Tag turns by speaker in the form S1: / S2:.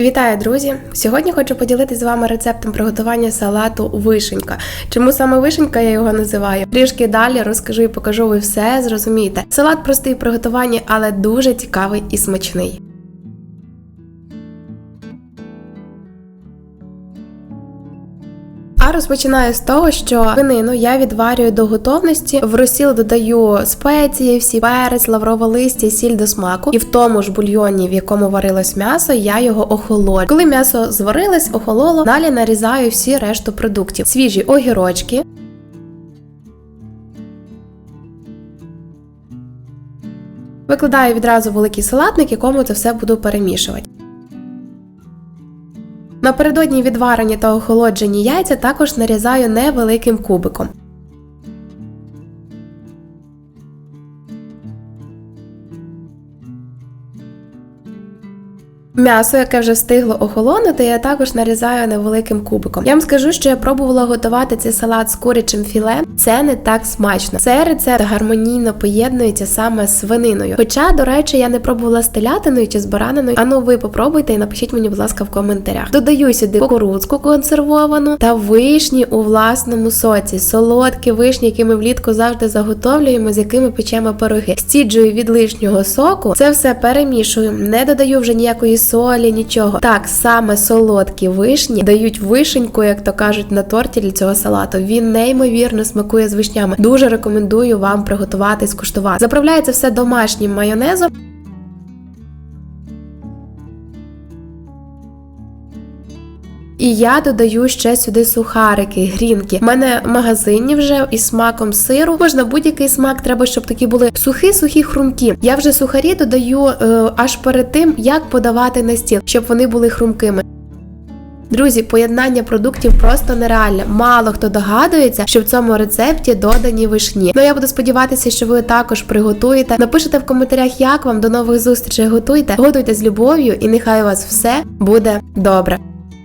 S1: Вітаю, друзі! Сьогодні хочу поділитися з вами рецептом приготування салату вишенька. Чому саме вишенька я його називаю? Трішки далі розкажу і покажу, ви все зрозумієте. Салат простий в приготуванні, але дуже цікавий і смачний. Розпочинаю з того, що свинину я відварюю до готовності. В розсіл додаю спеції, всі перець, лаврове листя, сіль до смаку. І в тому ж бульйоні, в якому варилось м'ясо, я його охолоджу. Коли м'ясо зварилось, охололо, далі нарізаю всі решту продуктів: свіжі огірочки. Викладаю відразу великий салатник, якому це все буду перемішувати. Напередодні відварені та охолоджені яйця також нарізаю невеликим кубиком. М'ясо, яке вже встигло охолонути, я також нарізаю невеликим кубиком. Я вам скажу, що я пробувала готувати цей салат з курячим філе. Це не так смачно. Цей рецепт гармонійно поєднується саме з свининою. Хоча, до речі, я не пробувала з телятиною чи з бараниною. Ану, ви попробуйте і напишіть мені, будь ласка, в коментарях. Додаю сюди кукурудзку консервовану та вишні у власному соці, солодкі вишні, які ми влітку завжди заготовлюємо, з якими печемо пироги. Стіджую від лишнього соку. Це все перемішую, не додаю вже ніякої солі, нічого. Так, саме солодкі вишні дають вишеньку, як то кажуть, на торті для цього салату. Він неймовірно смакує з вишнями. Дуже рекомендую вам приготувати і скуштувати. Заправляється все домашнім майонезом. І я додаю ще сюди сухарики, грінки. У мене магазинні вже із смаком сиру. Можна будь-який смак, треба, щоб такі були сухі-сухі хрумкі. Я вже сухарі додаю е, аж перед тим, як подавати на стіл, щоб вони були хрумкими. Друзі, поєднання продуктів просто нереальне. Мало хто догадується, що в цьому рецепті додані вишні. Ну я буду сподіватися, що ви також приготуєте. Напишите в коментарях, як вам до нових зустрічей готуйте. Готуйте з любов'ю, і нехай у вас все буде добре.